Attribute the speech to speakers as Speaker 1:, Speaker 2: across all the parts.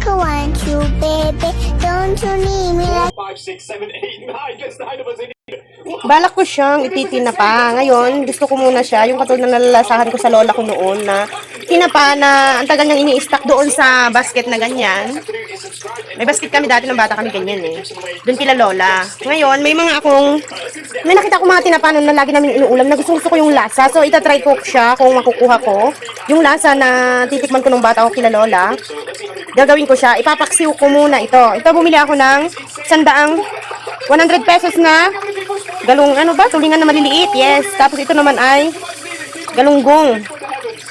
Speaker 1: I want you, baby. Don't you need me like
Speaker 2: Five, six, seven, eight, nine. There's nine of us in here.
Speaker 3: Balak ko siyang ititinapa. Ngayon, gusto ko muna siya, yung katulad na nalalasahan ko sa lola ko noon na tinapa na ang tagal niyang ini-stack doon sa basket na ganyan. May basket kami dati ng bata kami ganyan eh. Doon kila lola. Ngayon, may mga akong, may nakita ko mga tinapa nun na lagi namin inuulam na gusto, gusto ko yung lasa. So, itatry ko siya kung makukuha ko. Yung lasa na titikman ko nung bata ko kila lola. Gagawin ko siya. Ipapaksiw ko muna ito. Ito, bumili ako ng sandaang 100 pesos na galong ano ba? Tulingan na maliliit. Yes. Tapos ito naman ay galunggong.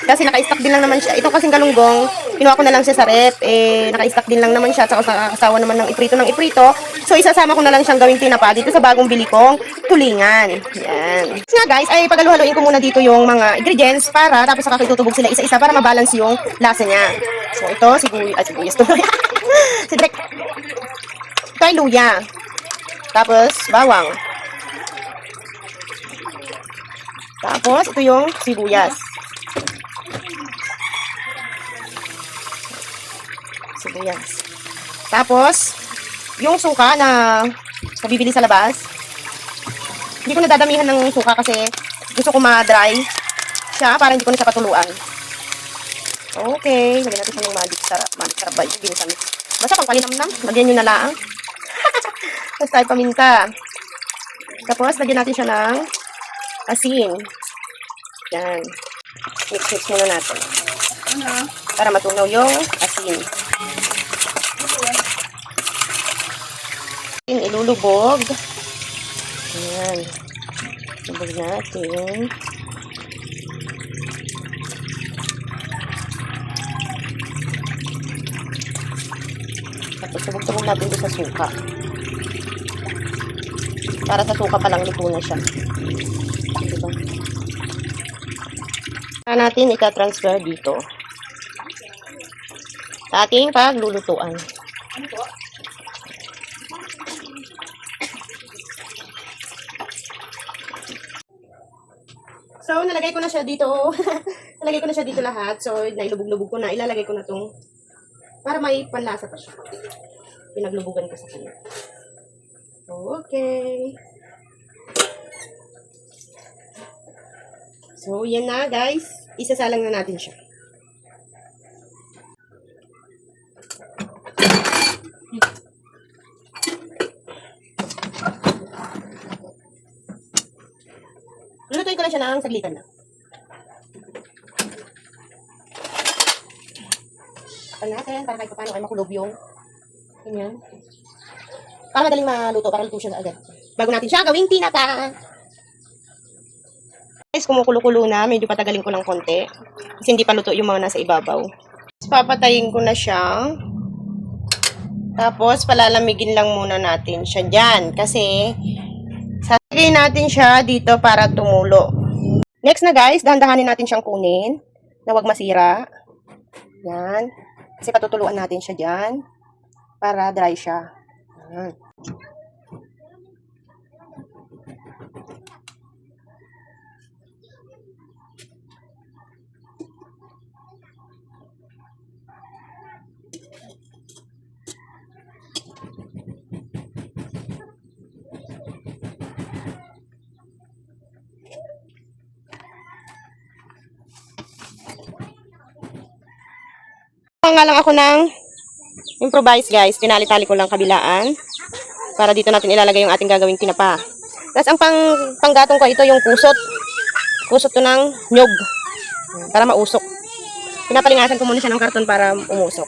Speaker 3: Kasi naka-stock din lang naman siya. Ito kasing galunggong, kinuha ko na lang siya sa rep. Eh, naka-stock din lang naman siya. Tsaka sa asawa naman ng iprito ng iprito. So, isasama ko na lang siyang gawing tinapa dito sa bagong bili kong tulingan. Yan. So nga guys, ay paghaluhaluin ko muna dito yung mga ingredients para tapos saka itutubog sila isa-isa para mabalance yung lasa niya. So, ito, siguy, ah, sibuyas to. si Drek. Ito ay luya. Tapos, bawang. Tapos, ito yung sibuyas. Sibuyas. Tapos, yung suka na nabibili sa labas, hindi ko nadadamihan ng suka kasi gusto ko ma-dry siya para hindi ko na siya patuluan. Okay, lagyan natin siya ng magic sarap. Magic sarap ba yung ginsan? Basta pang palinamnam, lagyan nyo na lang. Tapos tayo paminta. Tapos, lagyan natin siya ng asin. Yan. Mix-mix muna natin. Para matunaw yung asin. Asin, ilulubog. Ayan. Lubog natin. Tapos tubog-tubog natin sa suka. Para sa suka pa lang luto na siya. Diba? Saka natin ita-transfer dito. Sa ating paglulutuan. So, nalagay ko na siya dito. nalagay ko na siya dito lahat. So, nailubog-lubog ko na. Ilalagay ko na tong para may panlasa pa siya. Pinaglubugan ko sa kanya. Okay. So, yan na guys. Isasalang na natin siya. Lulutuin ko lang siya ng saglitan na. Tapan natin para kahit paano ay makulob yung ganyan. Para madaling maluto, para luto siya agad. Bago natin siya gawing tinapa. Guys, kumukulo-kulo na. Medyo patagalin ko ng konti. Kasi hindi pa luto yung mga nasa ibabaw. Papatayin ko na siya. Tapos palalamigin lang muna natin siya dyan. Kasi sasagay natin siya dito para tumulo. Next na guys, dahan-dahanin natin siyang kunin. Na wag masira. Yan. Kasi patutuluan natin siya dyan. Para dry siya. Yan. Nga lang ako ng improvise guys. Tinali-tali ko lang kabilaan. Para dito natin ilalagay yung ating gagawing tinapa. Tapos ang pang, panggatong ko ito yung kusot. Kusot to ng nyog. Para mausok. Pinapalingasan ko muna siya ng karton para umusok.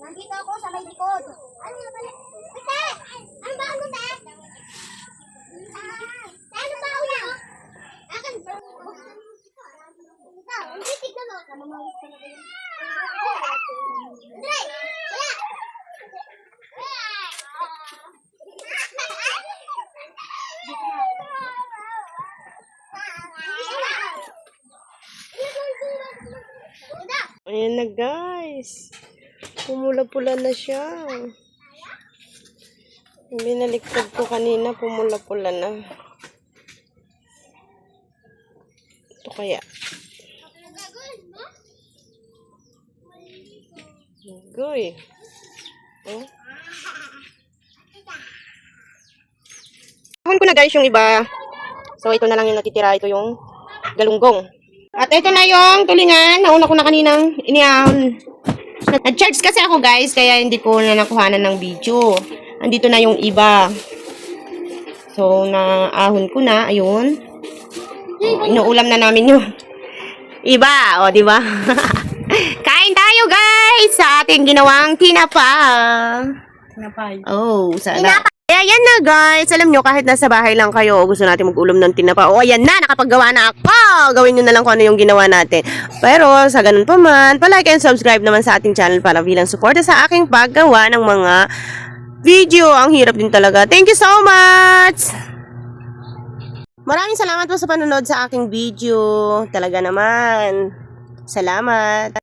Speaker 1: Nandito ako sa may likod. Ano nga pala? Ate! Ano ba ano, te? Ah, ano ba una? Akin ba? Ito, ang titig Namamawis ka na ba yun? Andre! Wala!
Speaker 3: Ayan na guys. Pumula-pula na siya. Binaliktad ko kanina, pumula-pula na. Ito kaya. Goy. Oh. Ahon ko na guys yung iba. So ito na lang yung natitira. Ito yung galunggong. At ito na yung tulingan. Nauna ko na kaninang iniahon. Nag-charge kasi ako guys, kaya hindi ko na nakuhanan ng video. Andito na yung iba. So, naahon ko na. Ayun. Oh, inuulam na namin yung iba. O, di ba? Kain tayo guys sa ating ginawang tinapa.
Speaker 4: Tinapay.
Speaker 3: Oh, sana. Eh, ayan na guys. Alam nyo, kahit nasa bahay lang kayo, gusto natin mag-ulam ng tinapa. O, ayan na, nakapaggawa na ako. Gawin nyo na lang kung ano yung ginawa natin. Pero, sa ganun pa man, palike and subscribe naman sa ating channel para bilang suporta sa aking paggawa ng mga video. Ang hirap din talaga. Thank you so much! Maraming salamat po sa panonood sa aking video. Talaga naman. Salamat.